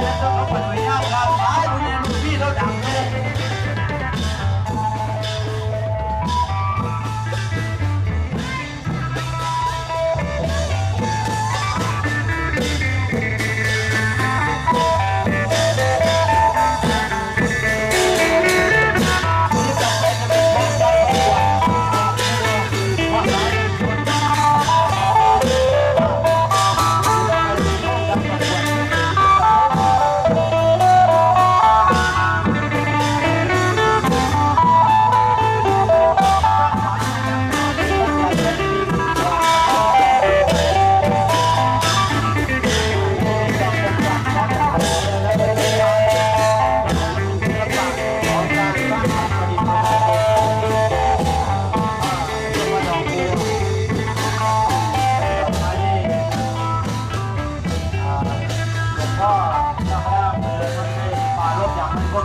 哎，你别走，我不要他。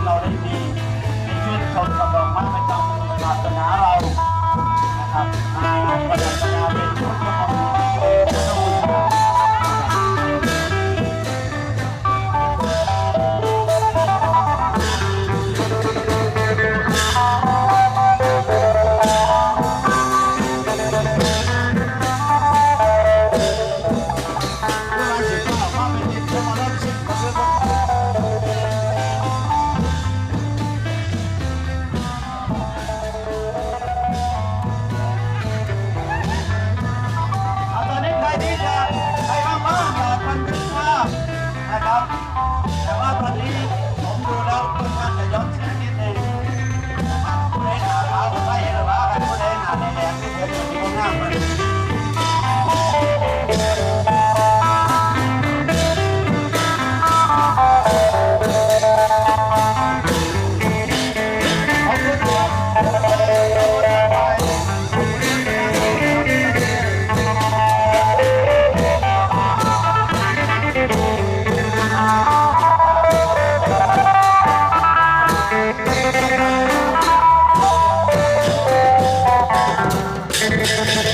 เราได้มีมีชื่นชมกับดอกไม้ประจำศาสนาเรานะครับมาประดับ Tchau. Gracias.